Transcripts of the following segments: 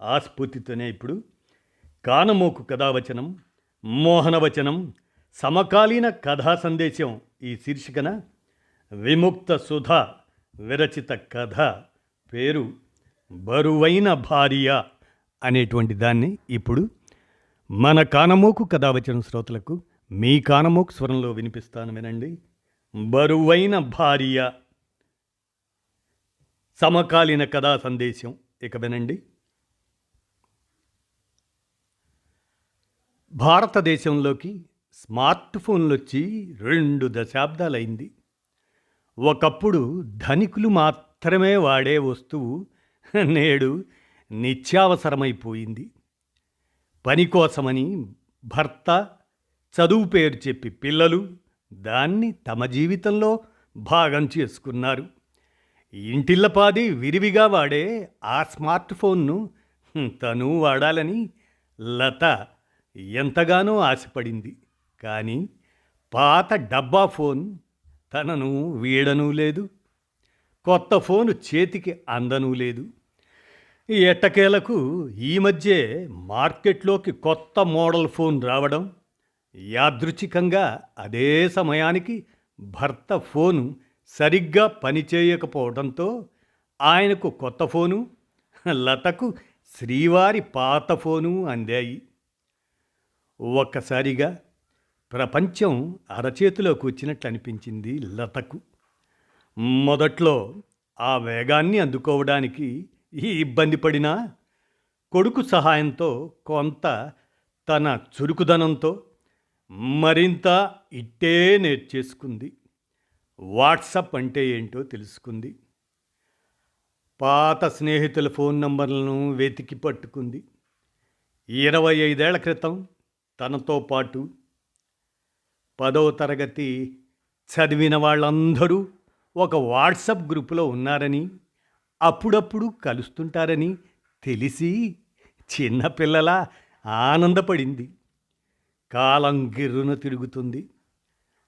ఆ స్ఫూర్తితోనే ఇప్పుడు కానమోకు కథావచనం మోహనవచనం సమకాలీన కథా సందేశం ఈ శీర్షికన విముక్త సుధ విరచిత కథ పేరు బరువైన భార్య అనేటువంటి దాన్ని ఇప్పుడు మన కానమోకు కథావచనం శ్రోతలకు మీ కానమోకు స్వరంలో వినిపిస్తాను వినండి. బరువైన భార్య సమకాలీన కథా సందేశం ఇక వినండి. భారతదేశంలోకి స్మార్ట్ ఫోన్లు వచ్చి రెండు దశాబ్దాలైంది. ఒకప్పుడు ధనికులు మాత్రమే వాడే వస్తువు నేడు నిత్యావసరమైపోయింది. పని కోసమని భర్త చదువు పేరు చెప్పి పిల్లలు దాన్ని తమ జీవితంలో భాగం చేసుకున్నారు. ఇంటిల్లపాది విరివిగా వాడే ఆ స్మార్ట్ ఫోన్ను తను వాడాలని లత ఎంతగానో ఆశపడింది. కానీ పాత డబ్బా ఫోన్ తనను వీడనూ లేదు. కొత్త ఫోను చేతికి అందనూ లేదు. ఎట్టకేలకు ఈ మధ్య మార్కెట్లోకి కొత్త మోడల్ ఫోన్ రావడం యాదృచ్ఛికంగా అదే సమయానికి భర్త ఫోను సరిగ్గా పనిచేయకపోవడంతో ఆయనకు కొత్త ఫోను లతకు శ్రీవారి పాత ఫోను అందాయి. ఒక్కసారిగా ప్రపంచం అరచేతిలోకి వచ్చినట్లు అనిపించింది లతకు. మొదట్లో ఆ వేగాన్ని అందుకోవడానికి ఈ ఇబ్బంది పడినా కొడుకు సహాయంతో కొంత తన చురుకుదనంతో మరింత ఇట్టే నేర్చేసుకుంది. వాట్సప్ అంటే ఏంటో తెలుసుకుంది. పాత స్నేహితుల ఫోన్ నంబర్లను వెతికి పట్టుకుంది. ఇరవై ఐదేళ్ళ క్రితం తనతో పాటు పదవ తరగతి చదివిన వాళ్ళందరూ ఒక వాట్సప్ గ్రూపులో ఉన్నారని అప్పుడప్పుడు కలుస్తుంటారని తెలిసి చిన్నపిల్లల ఆనందపడింది. కాలం గిర్రున తిరుగుతుంది.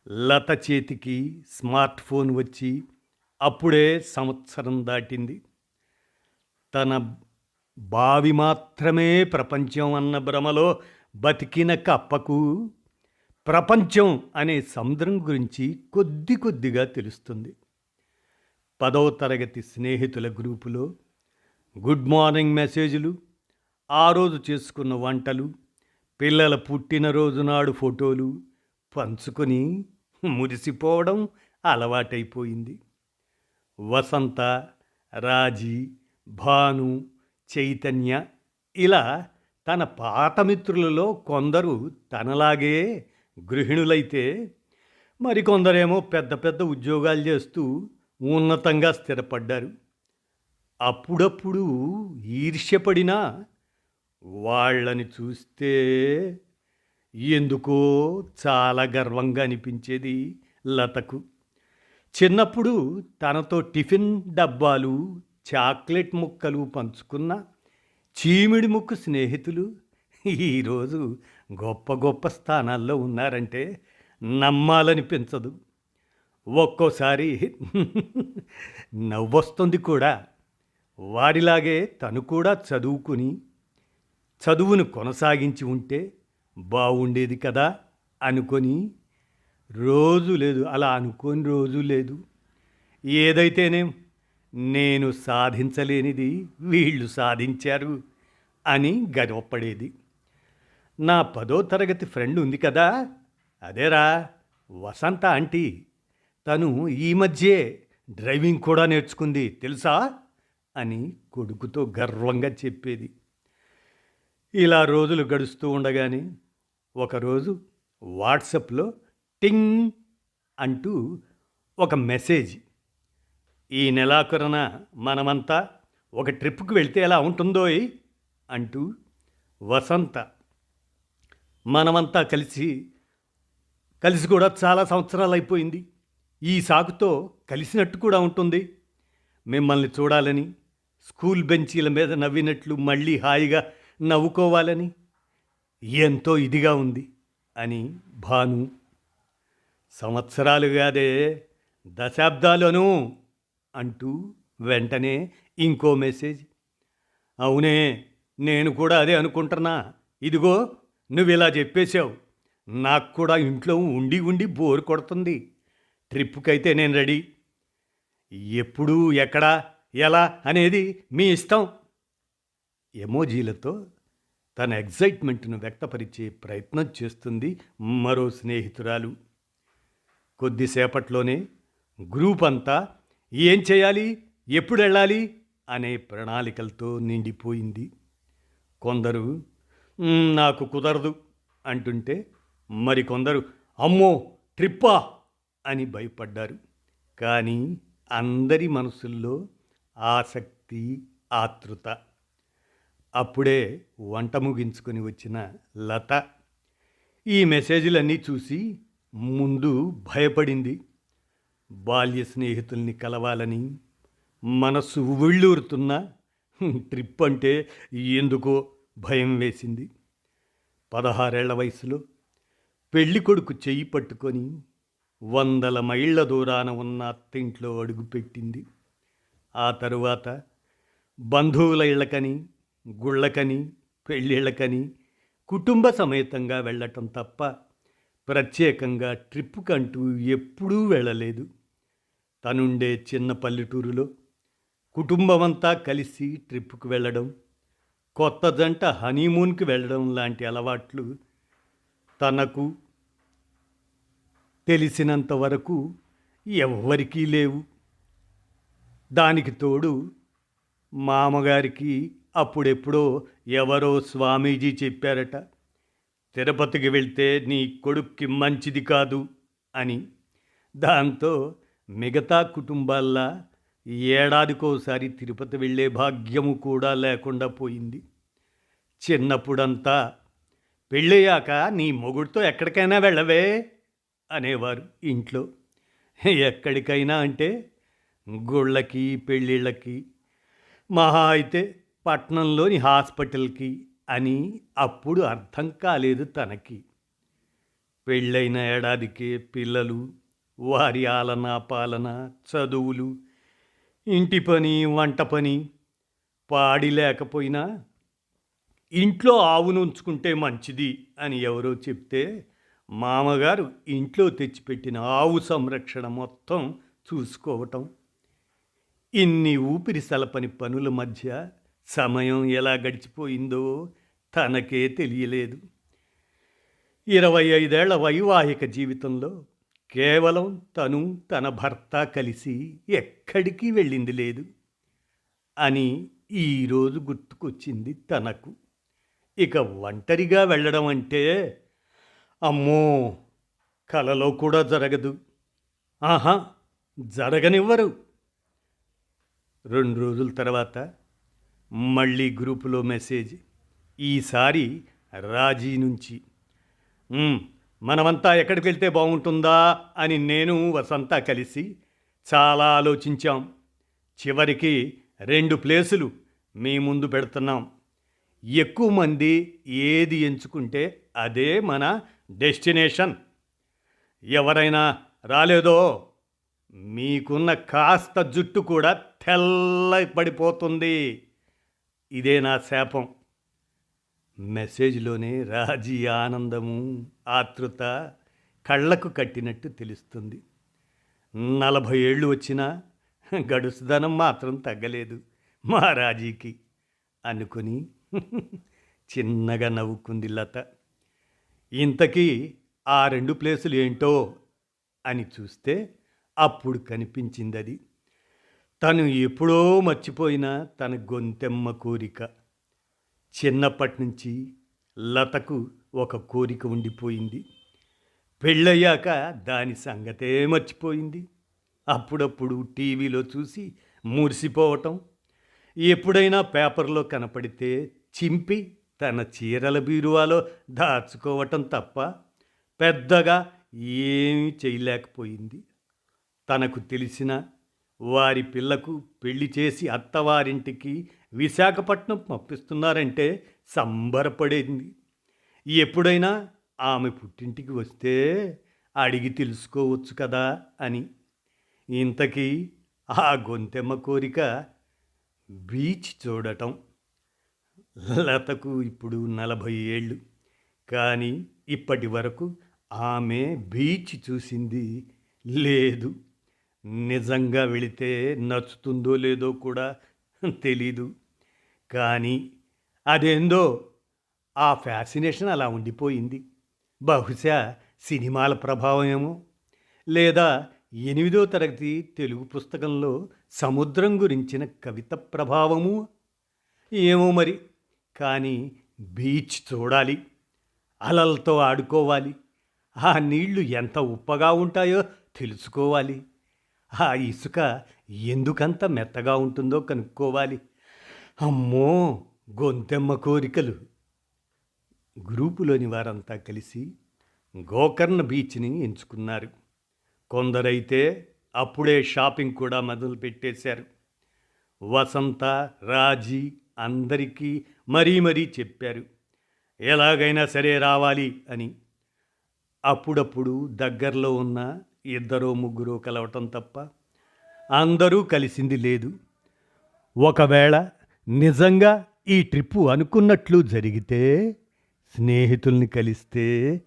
లత చేతికి స్మార్ట్ ఫోన్ వచ్చి అప్పుడే సంవత్సరం దాటింది. తన బావి మాత్రమే ప్రపంచం అన్న భ్రమలో బతికిన కప్పకు ప్రపంచం అనే సముద్రం గురించి కొద్ది కొద్దిగా తెలుస్తుంది. పదవ తరగతి స్నేహితుల గ్రూపులో గుడ్ మార్నింగ్ మెసేజ్లు ఆ రోజు చేసుకున్న వంటలు పిల్లల పుట్టినరోజు నాడు ఫోటోలు పంచుకొని మురిసిపోవడం అలవాటైపోయింది. వసంత రాజీ భాను చైతన్య ఇలా తన పాత మిత్రులలో కొందరు తనలాగే గృహిణులైతే మరికొందరేమో పెద్ద పెద్ద ఉద్యోగాలు చేస్తూ ఉన్నతంగా స్థిరపడ్డారు. అప్పుడప్పుడు ఈర్ష్యపడినా వాళ్ళని చూస్తే ఎందుకో చాలా గర్వంగా అనిపించేది లతకు. చిన్నప్పుడు తనతో టిఫిన్ డబ్బాలు చాక్లెట్ ముక్కలు పంచుకున్న చీమిడి ముక్కు స్నేహితులు ఈరోజు గొప్ప గొప్ప స్థానాల్లో ఉన్నారంటే నమ్మాలనిపించదు. ఒక్కోసారి నవ్వొస్తుంది కూడా. వారిలాగే తను కూడా చదువుకుని చదువును కొనసాగించి ఉంటే బాగుండేది కదా అనుకొని రోజు లేదు అలా అనుకోని రోజు లేదు. ఏదైతేనేం నేను సాధించలేనిది వీళ్ళు సాధించారు అని గర్వపడేది. నా పదో తరగతి ఫ్రెండ్ ఉంది కదా అదేరా వసంత ఆంటీ. తను ఈ మధ్యే డ్రైవింగ్ కూడా నేర్చుకుంది తెలుసా? అని కొడుకుతో గర్వంగా చెప్పేది. ఇలా రోజులు గడుస్తూ ఉండగానే ఒకరోజు వాట్సప్లో టింగ్ అంటూ ఒక మెసేజ్ ఈ నెలాఖరున మనమంతా ఒక ట్రిప్కి వెళ్తే ఎలా ఉంటుందోయ్? అంటూ వసంత మనమంతా కలిసి కలిసి కూడా చాలా సంవత్సరాలు అయిపోయింది ఈ సాకుతో కలిసినట్టు కూడా ఉంటుంది. మిమ్మల్ని చూడాలని స్కూల్ బెంచీల మీద నవ్వినట్లు మళ్ళీ హాయిగా నవ్వుకోవాలని ఎంతో ఇదిగా ఉంది అని భాను. సంవత్సరాలుగాదే దశాబ్దాలను అంటూ వెంటనే ఇంకో మెసేజ్. అవునే నేను కూడా అదే అనుకుంటున్నా. ఇదిగో నువ్వు ఇలా చెప్పేశావు. నాకు కూడా ఇంట్లో ఉండి ఉండి బోర్ కొడుతుంది. ట్రిప్కైతే నేను రెడీ. ఎప్పుడు ఎక్కడ ఎలా అనేది మీ ఇష్టం. ఎమోజీలతో తన ఎగ్జైట్మెంట్ను వ్యక్తపరిచే ప్రయత్నం చేస్తుంది మరో స్నేహితురాలు. కొద్దిసేపట్లోనే గ్రూప్ అంతా ఏం చేయాలి? ఎప్పుడు వెళ్ళాలి? అనే ప్రణాళికలతో నిండిపోయింది. కొందరు నాకు కుదరదు అంటుంటే మరికొందరు అమ్మో ట్రిప్పా అని భయపడ్డారు. కానీ అందరి మనసుల్లో ఆసక్తి ఆతృత. అప్పుడే వంట ముగించుకొని వచ్చిన లత ఈ మెసేజ్లన్నీ చూసి ముందు భయపడింది. బాల్య స్నేహితుల్ని కలవాలని మనస్సు ఉవ్విళ్ళూరుతున్న ట్రిప్ అంటే ఎందుకో భయం వేసింది. పదహారేళ్ళ వయసులో పెళ్ళి కొడుకు చెయ్యి పట్టుకొని వందల మైళ్ళ దూరాన ఉన్న అత్తింట్లో అడుగుపెట్టింది ఆ తరువాత బంధువుల ఇళ్ళకని గుళ్ళకని పెళ్ళిళ్ళకని కుటుంబ సమేతంగా వెళ్ళటం తప్ప ప్రత్యేకంగా ట్రిప్పుకంటూ ఎప్పుడూ వెళ్ళలేదు. తనుండే చిన్న పల్లెటూరులో కుటుంబమంతా కలిసి ట్రిప్పుకు వెళ్ళడం కొత్త జంట హనీమూన్కి వెళ్ళడం లాంటి అలవాట్లు తనకు తెలిసినంత వరకు ఎవ్వరికీ లేవు. దానికి తోడు మామగారికి అప్పుడెప్పుడో ఎవరో స్వామీజీ చెప్పారట తిరుపతికి వెళ్తే నీ కొడుక్కి మంచిది కాదు అని. దాంతో మిగతా కుటుంబాల్లా ఏడాదికోసారి తిరుపతి వెళ్ళే భాగ్యము కూడా లేకుండా పోయింది. చిన్నప్పుడంతా పెళ్ళయ్యాక నీ మొగుడితో ఎక్కడికైనా వెళ్ళవే అనేవారు ఇంట్లో. ఎక్కడికైనా అంటే గుళ్ళకి పెళ్ళిళ్ళకి మహా అయితే పట్నంలోని హాస్పిటల్కి అని అప్పుడు అర్థం కాలేదు తనకి. పెళ్ళైన ఏడాదికే పిల్లలు వారి ఆలన పాలన చదువులు ఇంటి పని వంట పని పాడి లేకపోయినా ఇంట్లో ఆవును ఉంచుకుంటే మంచిది అని ఎవరో చెప్తే మామగారు ఇంట్లో తెచ్చిపెట్టిన ఆవు సంరక్షణ మొత్తం చూసుకోవటం. ఇన్ని ఊపిరి సలపని పనుల మధ్య సమయం ఎలా గడిచిపోయిందో తనకే తెలియలేదు. ఇరవై ఐదేళ్ళ వైవాహిక జీవితంలో కేవలం తను తన భర్త కలిసి ఎక్కడికి వెళ్ళింది లేదు అని ఈరోజు గుర్తుకొచ్చింది తనకు. ఇక ఒంటరిగా వెళ్ళడం అంటే అమ్మో కలలో కూడా జరగదు. ఆహా జరగనివ్వరు. రెండు రోజుల తర్వాత మళ్ళీ గ్రూపులో మెసేజ్ ఈసారి రాజీ నుంచి. మనమంతా ఎక్కడికి వెళ్తే బాగుంటుందా అని నేను వసంత కలిసి చాలా ఆలోచించాం. చివరికి రెండు ప్లేసులు మీ ముందు పెడుతున్నాం. ఎక్కువ మంది ఏది ఎంచుకుంటే అదే మన డెస్టినేషన్. ఎవరైనా రాలేదో మీకున్న కాస్త జుట్టు కూడా తెల్ల పడిపోతుంది. ఇదే నా శాపం. మెసేజ్లోనే రాజీ ఆనందము ఆతృత కళ్ళకు కట్టినట్టు తెలుస్తుంది. నలభై ఏళ్ళు వచ్చినా గడుసుదనం మాత్రం తగ్గలేదు మా రాజీకి అనుకుని చిన్నగా నవ్వుకుంది లత. ఇంతకీ ఆ రెండు ప్లేసులు ఏంటో అని చూస్తే అప్పుడు కనిపించింది అది. తను ఎప్పుడో మర్చిపోయిన తన గొంతెమ్మ కోరిక. చిన్నప్పటి నుంచి లతకు ఒక కోరిక ఉండిపోయింది. పెళ్ళయ్యాక దాని సంగతే మర్చిపోయింది. అప్పుడప్పుడు టీవీలో చూసి మురిసిపోవటం ఎప్పుడైనా పేపర్లో కనపడితే చింపి తన చీరల బీరువాలో దాచుకోవటం తప్ప పెద్దగా ఏమీ చేయలేకపోయింది. తనకు తెలిసిన వారి పిల్లకు పెళ్ళి చేసి అత్తవారింటికి విశాఖపట్నం పంపిస్తున్నారంటే సంబరపడేది. ఎప్పుడైనా ఆమె పుట్టింటికి వస్తే అడిగి తెలుసుకోవచ్చు కదా అని. ఇంతకీ ఆ గొంతెమ్మ కోరిక బీచ్ చూడటం. లతకు ఇప్పుడు నలభై ఏళ్ళు. కానీ ఇప్పటి వరకు ఆమె బీచ్ చూసింది లేదు. నిజంగా వెళితే నచ్చుతుందో లేదో కూడా తెలీదు. కానీ అదేందో ఆ ఫ్యాసినేషన్ అలా ఉండిపోయింది. బహుశా సినిమాల ప్రభావమేమో లేదా ఎనిమిదో తరగతి తెలుగు పుస్తకంలో సముద్రం గురించిన కవిత ప్రభావము ఏమో మరి. కానీ బీచ్ చూడాలి అలలతో ఆడుకోవాలి ఆ నీళ్ళు ఎంత ఉప్పగా ఉంటాయో తెలుసుకోవాలి. ఆ ఇసుక ఎందుకంత మెత్తగా ఉంటుందో కనుక్కోవాలి. అమ్మో గొంతెమ్మ కోరికలు. గ్రూపులోని వారంతా కలిసి గోకర్ణ బీచ్ని ఎంచుకున్నారు. కొందరైతే అప్పుడే షాపింగ్ కూడా మొదలు పెట్టేశారు వసంత రాజీ అందరికీ మరీ మరీ చెప్పారు. ఎలాగైనా సరే రావాలి అని. అప్పుడప్పుడు దగ్గరలో ఉన్న ఇద్దరో ముగ్గురు కలవటం తప్ప అందరూ కలిసింది లేదు. ఒకవేళ నిజంగా ఈ ట్రిప్పు అనుకున్నట్లు జరిగితే స్నేహితుల్ని కలిస్తే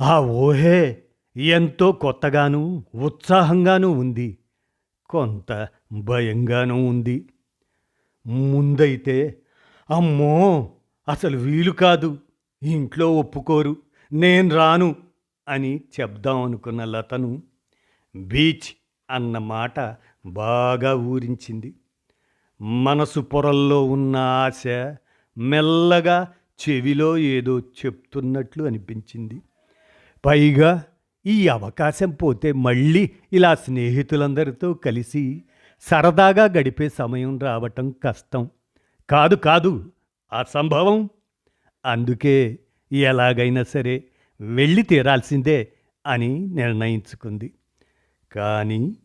ఆ ఊహే ఎంతో కొత్తగాను ఉత్సాహంగానూ ఉంది. కొంత భయంగానూ ఉంది. ముందైతే అమ్మో! అసలు వీలు కాదు. ఇంట్లో ఒప్పుకోరు. నేను రాను. అని చెప్దాం అనుకున్న లతను బీచ్ అన్న మాట బాగా ఊరించింది. మనసు పొరల్లో ఉన్న ఆశ మెల్లగా చెవిలో ఏదో చెప్తున్నట్లు అనిపించింది. పైగా ఈ అవకాశం పోతే మళ్ళీ ఇలా స్నేహితులందరితో కలిసి సరదాగా గడిపే సమయం రావటం కష్టం. కాదు కాదు అసంభవం అందుకే ఎలాగైనా సరే వెళ్ళి తీరాల్సిందే అని నిర్ణయించుకుంది. కానీ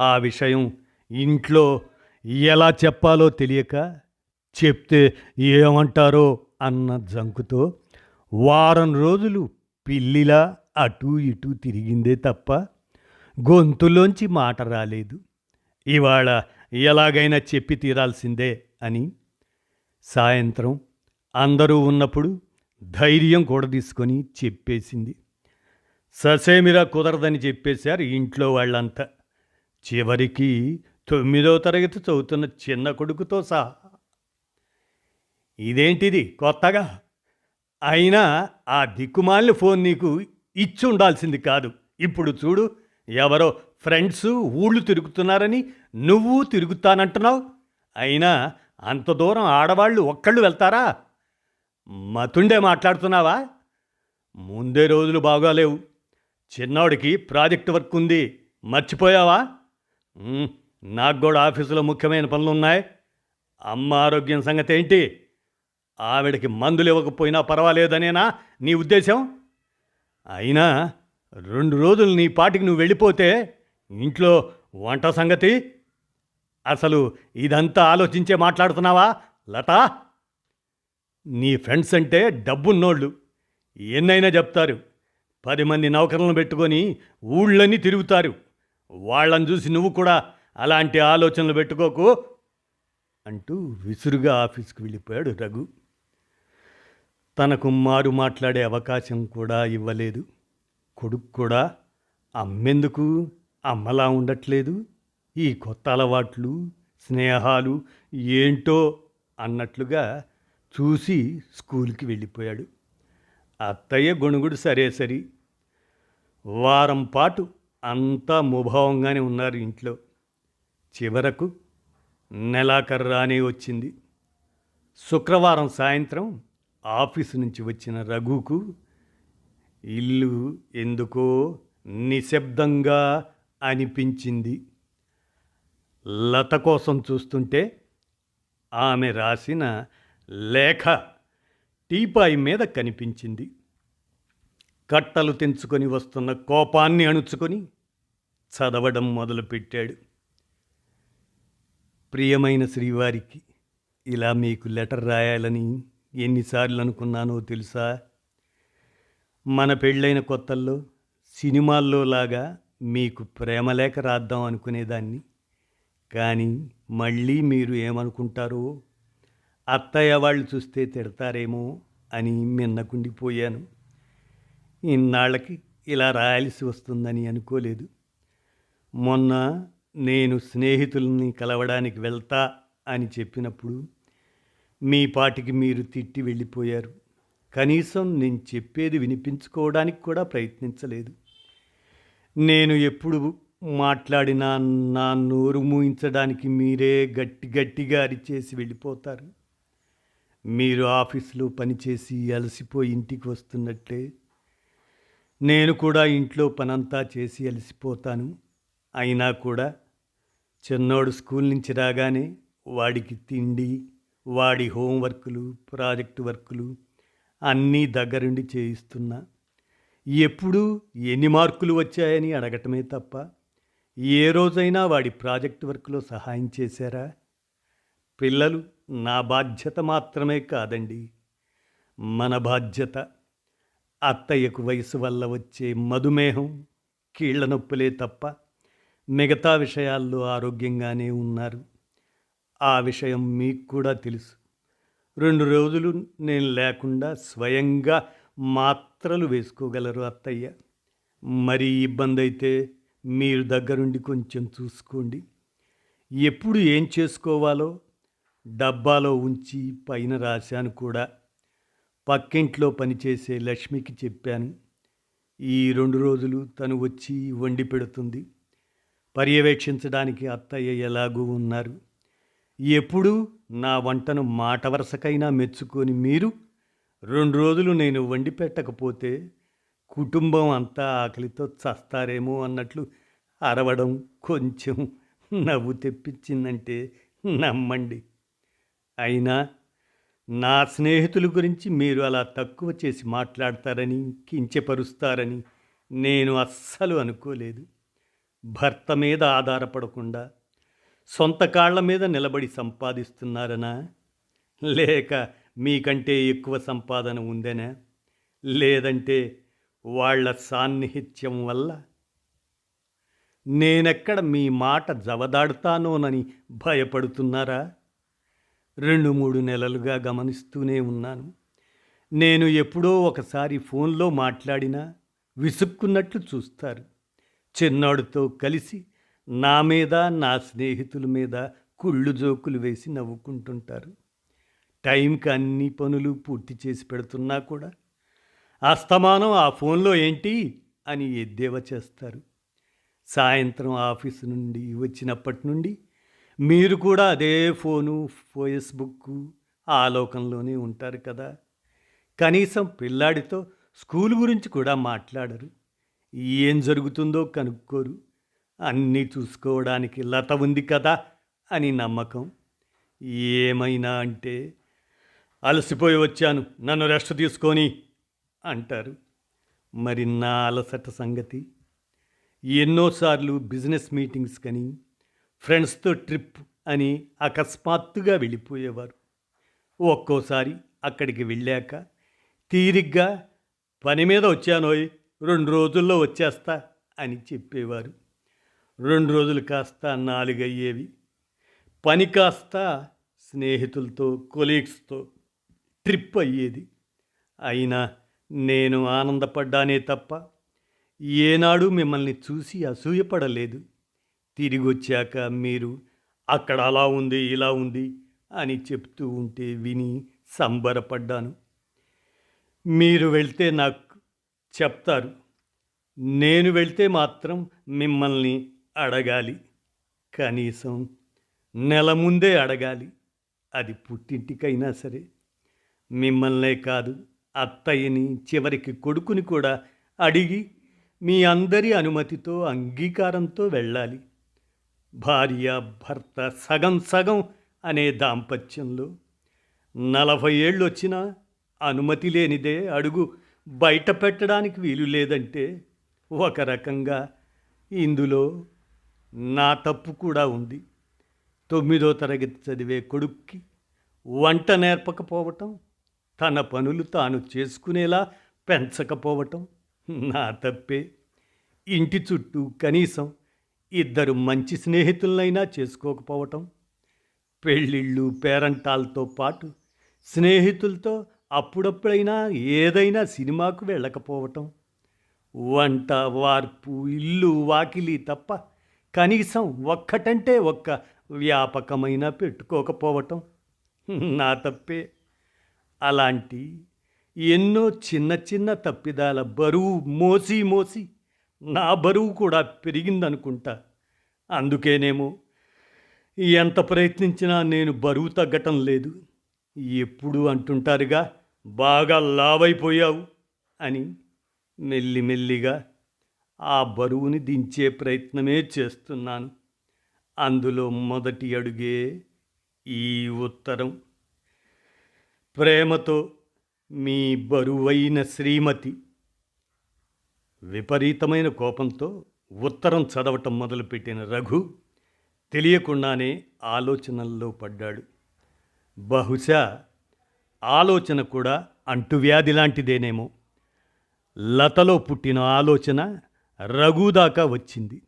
ఆ విషయం ఇంట్లో ఎలా చెప్పాలో తెలియక చెప్తే ఏమంటారో అన్న జంకుతో వారం రోజులు పిల్లిలా అటూ ఇటూ తిరిగిందే తప్ప గొంతులోంచి మాట రాలేదు. ఇవాళ ఎలాగైనా చెప్పి తీరాల్సిందే అని సాయంత్రం అందరూ ఉన్నప్పుడు ధైర్యం కూడా తీసుకొని చెప్పేసింది. ససేమిరా కుదరదని చెప్పేశారు ఇంట్లో వాళ్ళంతా. చివరికి తొమ్మిదో తరగతి చదువుతున్న చిన్న కొడుకుతో సహా. ఇదేంటిది కొత్తగా? అయినా ఆ దిక్కుమాలిన ఫోన్ నీకు ఇచ్చి ఉండాల్సింది కాదు. ఇప్పుడు చూడు ఎవరో ఫ్రెండ్స్ ఊళ్ళు తిరుగుతున్నారని నువ్వు తిరుగుతానంటున్నావు. అయినా అంత దూరం ఆడవాళ్ళు ఒక్కళ్ళు వెళ్తారా? మతుండే మాట్లాడుతున్నావా? ముందే రోజులు బాగాలేవు. చిన్నవాడికి ప్రాజెక్ట్ వర్క్ ఉంది. మర్చిపోయావా? నాకు కూడా ఆఫీసులో ముఖ్యమైన పనులు ఉన్నాయి అమ్మ ఆరోగ్యం సంగతి ఏంటి? ఆవిడకి మందులు ఇవ్వకపోయినా పర్వాలేదనేనా నీ ఉద్దేశం అయినా రెండు రోజులు నీ పాటికి నువ్వు వెళ్ళిపోతే ఇంట్లో వంట సంగతి? అసలు ఇదంతా ఆలోచించే మాట్లాడుతున్నావా లతా? నీ ఫ్రెండ్స్ అంటే డబ్బున్నోళ్ళు. ఎన్నైనా చెప్తారు. పది మంది నౌకర్లను పెట్టుకొని ఊళ్ళన్నీ తిరుగుతారు. వాళ్ళని చూసి నువ్వు కూడా అలాంటి ఆలోచనలు పెట్టుకోకు అంటూ విసురుగా ఆఫీస్కి వెళ్ళిపోయాడు రఘు. తనకు మారు మాట్లాడే అవకాశం కూడా ఇవ్వలేదు. కొడుకు కూడా అమ్మెందుకు? అమ్మలా ఉండట్లేదు. ఈ కొత్త అలవాట్లు స్నేహాలు ఏంటో అన్నట్లుగా చూసి స్కూల్కి వెళ్ళిపోయాడు. అత్తయ్య గొణుగుడు సరే సరి. వారం పాటు అంతా ముభావంగానే ఉన్నారు ఇంట్లో. చివరకు నెలాఖర్రానే వచ్చింది. శుక్రవారం సాయంత్రం ఆఫీసు నుంచి వచ్చిన రఘుకు ఇల్లు ఎందుకో నిశ్శబ్దంగా అనిపించింది. లత కోసం చూస్తుంటే ఆమె రాసిన లేఖ టీపాయ్ మీద కనిపించింది. కట్టలు తెంచుకొని వస్తున్న కోపాన్ని అణుచుకొని చదవడం మొదలుపెట్టాడు. ప్రియమైన శ్రీవారికి ఇలా మీకు లెటర్ రాయాలని ఎన్నిసార్లు అనుకున్నానో తెలుసా? మన పెళ్ళైన కొత్తల్లో సినిమాల్లో లాగా మీకు ప్రేమలేఖ రాద్దాం అనుకునేదాన్ని. కానీ మళ్ళీ మీరు ఏమనుకుంటారో అత్తయ్య వాళ్ళు చూస్తే తిడతారేమో అని మిన్నకుండిపోయాను ఇన్నాళ్ళకి ఇలా రాయాల్సి వస్తుందని అనుకోలేదు. మొన్న నేను స్నేహితుల్ని కలవడానికి వెళ్తా అని చెప్పినప్పుడు మీ పాటికి మీరు తిట్టి వెళ్ళిపోయారు. కనీసం నేను చెప్పేది వినిపించుకోవడానికి కూడా ప్రయత్నించలేదు. నేను ఎప్పుడు మాట్లాడినా నా నోరు మూయించడానికి మీరే గట్టి గట్టిగా అరిచేసి వెళ్ళిపోతారు. మీరు ఆఫీసులో పనిచేసి అలసిపోయి ఇంటికి వస్తున్నట్లే. నేను కూడా ఇంట్లో పనంతా చేసి అలసిపోతాను. అయినా కూడా చిన్నోడు స్కూల్ నుంచి రాగానే వాడికి తిండి వాడి హోంవర్కులు ప్రాజెక్టు వర్కులు అన్నీ దగ్గరుండి చేయిస్తున్నా. ఎప్పుడు ఎన్ని మార్కులు వచ్చాయని అడగటమే తప్ప ఏ రోజైనా వాడి ప్రాజెక్ట్ వర్క్లో సహాయం చేశారా? పిల్లలు నా బాధ్యత మాత్రమే కాదండి. మన బాధ్యత అత్తయ్యకు వయసు వల్ల వచ్చే మధుమేహం కీళ్ళ నొప్పులే తప్ప మిగతా విషయాల్లో ఆరోగ్యంగానే ఉన్నారు. ఆ విషయం మీకు కూడా తెలుసు. రెండు రోజులు నేను లేకుండా స్వయంగా మాత్రలు వేసుకోగలరు అత్తయ్య. మరీ ఇబ్బంది అయితే మీరు దగ్గరుండి కొంచెం చూసుకోండి. ఎప్పుడు ఏం చేసుకోవాలో డబ్బాలో ఉంచి పైన రాశాను కూడా. పక్కింట్లో పనిచేసే లక్ష్మికి చెప్పాను. ఈ రెండు రోజులు తను వచ్చి వండి పెడుతుంది. పర్యవేక్షించడానికి అత్తయ్య ఎలాగూ ఉన్నారు. ఎప్పుడూ నా వంటను మాట వరుసకైనా మెచ్చుకొని మీరు రెండు రోజులు నేను వండి పెట్టకపోతే కుటుంబం అంతా ఆకలితో చస్తారేమో అన్నట్లు అరవడం కొంచెం నవ్వు తెప్పించిందంటే నమ్మండి. అయినా నా స్నేహితుల గురించి మీరు అలా తక్కువ చేసి మాట్లాడతారని కించపరుస్తారని నేను అస్సలు అనుకోలేదు. భర్త మీద ఆధారపడకుండా సొంత కాళ్ళ మీద నిలబడి సంపాదిస్తున్నారనా? లేక మీకంటే ఎక్కువ సంపాదన ఉందనా? లేదంటే వాళ్ళ సాన్నిహిత్యం వల్ల? నేనెక్కడ మీ మాట జవదాడుతానోనని భయపడుతున్నారా? రెండు మూడు నెలలుగా గమనిస్తూనే ఉన్నాను. నేను ఎప్పుడో ఒకసారి ఫోన్లో మాట్లాడినా విసుక్కున్నట్లు చూస్తారు. చిన్నాడుతో కలిసి నా మీద నా స్నేహితుల మీద కుళ్ళు జోకులు వేసి నవ్వుకుంటుంటారు. టైంకి అన్ని పనులు పూర్తి చేసి పెడుతున్నా కూడా అస్తమానం ఆ ఫోన్లో ఏంటి అని ఎద్దేవా చేస్తారు. సాయంత్రం ఆఫీసు నుండి వచ్చినప్పటి నుండి మీరు కూడా అదే ఫోను ఫేస్బుక్ ఆలోకంలోనే ఉంటారు కదా. కనీసం పిల్లాడితో స్కూల్ గురించి కూడా మాట్లాడరు. ఏం జరుగుతుందో కనుక్కోరు. అన్నీ చూసుకోవడానికి లత ఉంది కదా అని నమ్మకం. ఏమైనా అంటే అలసిపోయి వచ్చాను నన్ను రెస్ట్ తీసుకొని అంటారు. మరి నా అలసట సంగతి? ఎన్నోసార్లు బిజినెస్ మీటింగ్స్ కానీ ఫ్రెండ్స్తో ట్రిప్ అని అకస్మాత్తుగా వెళ్ళిపోయేవారు. ఒక్కోసారి అక్కడికి వెళ్ళాక తీరిగ్గా పని మీద వచ్చానోయ్ రెండు రోజుల్లో వచ్చేస్తా అని చెప్పేవారు. రెండు రోజులు కాస్త నాలుగయ్యేవి. పని కాస్త స్నేహితులతో కొలీగ్స్తో ట్రిప్ అయ్యేది. అయినా నేను ఆనందపడ్డానే తప్ప ఏనాడు మిమ్మల్ని చూసి అసూయపడలేదు. తిరిగి వచ్చాక మీరు అక్కడ అలా ఉంది ఇలా ఉంది అని చెప్తూ ఉంటే విని సంబరపడ్డాను. మీరు వెళ్తే నాకు చెప్తారు. నేను వెళ్తే మాత్రం మిమ్మల్ని అడగాలి. కనీసం నెల ముందే అడగాలి. అది పుట్టింటికైనా సరే. మిమ్మల్నే కాదు అత్తయ్యని చివరికి కొడుకుని కూడా అడిగి మీ అందరి అనుమతితో అంగీకారంతో వెళ్ళాలి. భార్య భర్త సగం సగం అనే దాంపత్యంలో నలభై ఏళ్ళు వచ్చినా అనుమతి లేనిదే అడుగు బయట పెట్టడానికి వీలు లేదంటే ఒక రకంగా ఇందులో నా తప్పు కూడా ఉంది. తొమ్మిదో తరగతి చదివే కొడుక్కి వంట నేర్పకపోవటం తన పనులు తాను చేసుకునేలా పెంచకపోవటం నా తప్పే. ఇంటి చుట్టూ కనీసం ఇద్దరు మంచి స్నేహితులనైనా చేసుకోకపోవటం పెళ్ళిళ్ళు పేరంటాలతో పాటు స్నేహితులతో అప్పుడప్పుడైనా ఏదైనా సినిమాకు వెళ్ళకపోవటం వంట వార్పు ఇల్లు వాకిలి తప్ప కనీసం ఒక్కటంటే ఒక్క వ్యాపకమైన పెట్టుకోకపోవటం నా తప్పే. అలాంటి ఎన్నో చిన్న చిన్న తప్పిదాల బరువు మోసి మోసి నా బరువు కూడా పెరిగిందనుకుంటా. అందుకేనేమో ఎంత ప్రయత్నించినా నేను బరువు తగ్గటం లేదు. ఎప్పుడు అంటుంటారుగా బాగా లావైపోయావు అని మెల్లిమెల్లిగా ఆ బరువుని దించే ప్రయత్నమే చేస్తున్నాను. అందులో మొదటి అడుగే ఈ ఉత్తరం. ప్రేమతో మీ బరువైన శ్రీమతి విపరీతమైన కోపంతో ఉత్తరం చదవటం మొదలుపెట్టిన రఘు తెలియకుండానే ఆలోచనల్లో పడ్డాడు. బహుశా ఆలోచన కూడా అంటువ్యాధి లాంటిదేనేమో. లతలో పుట్టిన ఆలోచన రఘు దాకా వచ్చింది.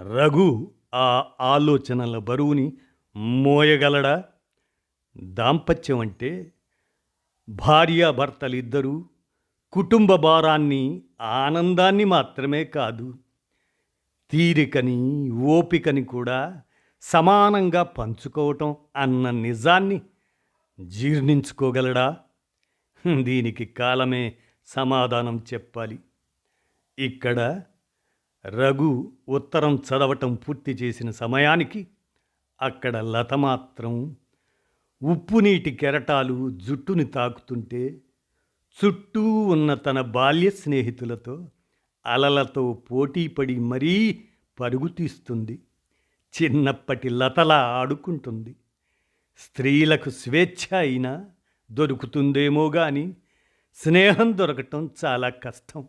రఘు ఆ ఆలోచనల బరువుని మోయగలడా? దాంపత్యం అంటే భార్యాభర్తలిద్దరూ కుటుంబ భారాన్ని ఆనందాన్ని మాత్రమే కాదు తీరికని ఓపికని కూడా సమానంగా పంచుకోవటం అన్న నిజాన్ని జీర్ణించుకోగలడా? దీనికి కాలమే సమాధానం చెప్పాలి. ఇక్కడ రఘు ఉత్తరం చదవటం పూర్తి చేసిన సమయానికి అక్కడ లత మాత్రం ఉప్పు నీటి కెరటాలు జుట్టుని తాకుతుంటే చుట్టూ ఉన్న తన బాల్య స్నేహితులతో అలలతో పోటీపడి మరీ పరుగు తీస్తుంది. చిన్నప్పటి లతలా ఆడుకుంటుంది. స్త్రీలకు స్వేచ్ఛ అయినా దొరుకుతుందేమో కానీ స్నేహం దొరకటం చాలా కష్టం.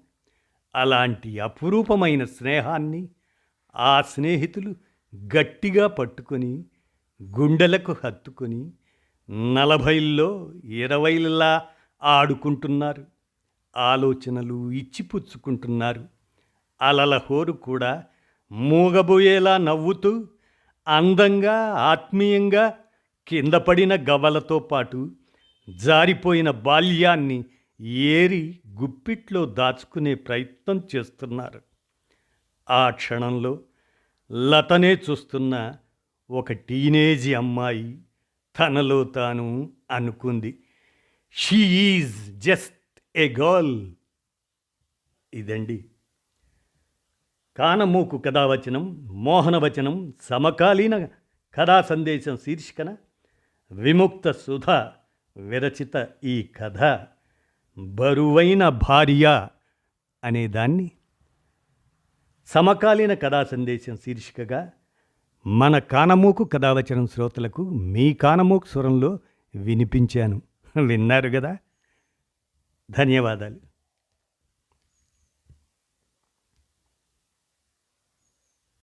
అలాంటి అపురూపమైన స్నేహాన్ని ఆ స్నేహితులు గట్టిగా పట్టుకొని గుండెలకు హత్తుకొని నలభైల్లో ఇరవైలా ఆడుకుంటున్నారు ఆలోచనలు ఇచ్చిపుచ్చుకుంటున్నారు. అలల హోరు కూడా మూగబోయేలా నవ్వుతూ అందంగా ఆత్మీయంగా కింద పడిన గవ్వలతో పాటు జారిపోయిన బాల్యాన్ని ఏరి గుప్పిట్లో దాచుకునే ప్రయత్నం చేస్తున్నారు. ఆ క్షణంలో లతనే చూస్తున్న ఒక టీనేజీ అమ్మాయి తనలో తాను అనుకుంది. She is just a girl. ఇదండి. కానమూకు కథావచనం మోహనవచనం సమకాలీన కథా సందేశం శీర్షికన విముక్త సుధ విరచిత ఈ కథ. బరువైన భార్య అనేదాన్ని సమకాలీన కథా సందేశం శీర్షికగా మన కానమూకు కథావచనం శ్రోతలకు మీ కానమూకు స్వరంలో వినిపించాను. విన్నారు కదా. ధన్యవాదాలు.